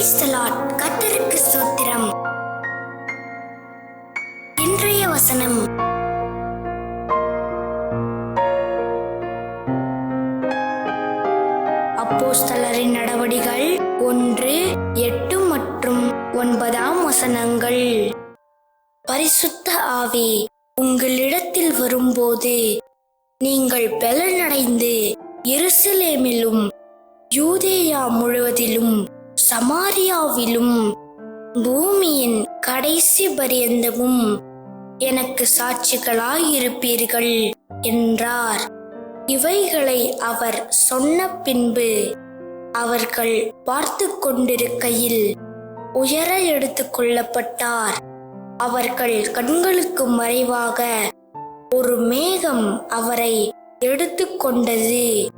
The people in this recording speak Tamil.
கத்தருக்கு சூத்திரம் இன்றைய வசனம். அப்போஸ்தலரின் நடவடிகள் ஒன்று எட்டு மற்றும் ஒன்பதாம் வசனங்கள். பரிசுத்த ஆவி உங்களிடத்தில் வரும்போது நீங்கள் பலனடைந்து எருசலேமிலும் யூதேயா முழுவதிலும் சமாரியாவிலும் பூமியின் கடைசி பரியந்தமும் எனக்கு சாட்சிகளாயிருப்பீர்கள் என்றார். இவைகளை அவர் சொன்ன பின்பு அவர்கள் பார்த்து கொண்டிருக்கையில் உயர எடுத்து கொள்ளப்பட்டார். அவர்கள் கண்களுக்கு மறைவாக ஒரு மேகம் அவரை எடுத்துக்கொண்டது